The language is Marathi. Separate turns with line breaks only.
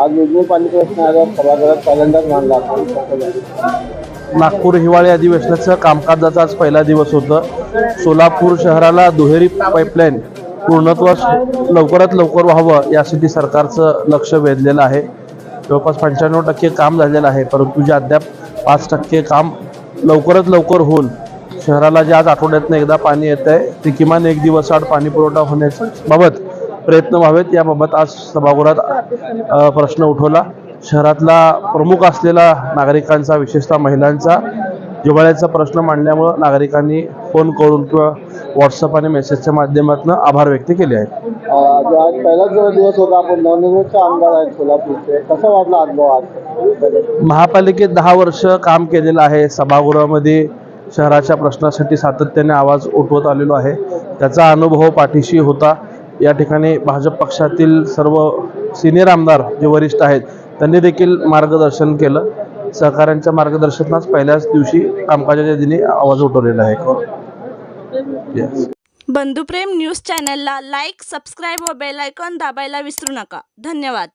आज उजनी पाणी प्रश्न आल्यावर सभागृहात पहिल्यांदाच मांडला.
नागपूर हिवाळी अधिवेशनाचं कामकाजाचा आज पहिला दिवस होतं. सोलापूर शहराला दुहेरी पाईपलाईन पूर्णत्वास लवकरात लवकर व्हावं यासाठी सरकारचं लक्ष वेधलेलं आहे. जवळपास पंच्याण्णव टक्के काम झालेलं आहे परंतु जे अद्याप पाच टक्के काम लवकरात लवकर होऊन शहराला जे आज आठवड्यातनं एकदा पाणी येत आहे ते किमान एक दिवस आड पाणी पुरवठा होण्याबाबत प्रयत्न व्हावेत. याबाबत आज सभागृहात प्रश्न उठवला. शहरातला प्रमुख असलेला नागरिकांचा विशेषतः महिलांचा जिव्हाळ्याचा प्रश्न मांडल्यामुळं नागरिकांनी फोन करून किंवा व्हॉट्सअप आणि मेसेजच्या माध्यमातून आभार व्यक्त केले आहेत.
आज पहिलाच दिवस होता आपण नवनिर्मित आमदार आहेत सोलापूरचे. कसा वाटला अनुभव आज?
महापालिकेत दहा वर्ष काम केलेलं आहे. सभागृहामध्ये शहराच्या प्रश्नासाठी सातत्याने आवाज उठवत आलेलो आहे. त्याचा अनुभव पाठीशी होता. या ठिकाणी भाजप पक्षातील सर्व सिनियर आमदार जे वरिष्ठ आहेत त्यांनी देखील मार्गदर्शन केलं. सहकाऱ्यांच्या मार्गदर्शनाच पहिल्याच दिवशी कामकाजाच्या दिनी आवाज उठवलेला आहे.
बंधुप्रेम न्यूज चॅनलला लाईक सबस्क्राईब व बेल आयकॉन दाबायला विसरू नका. धन्यवाद.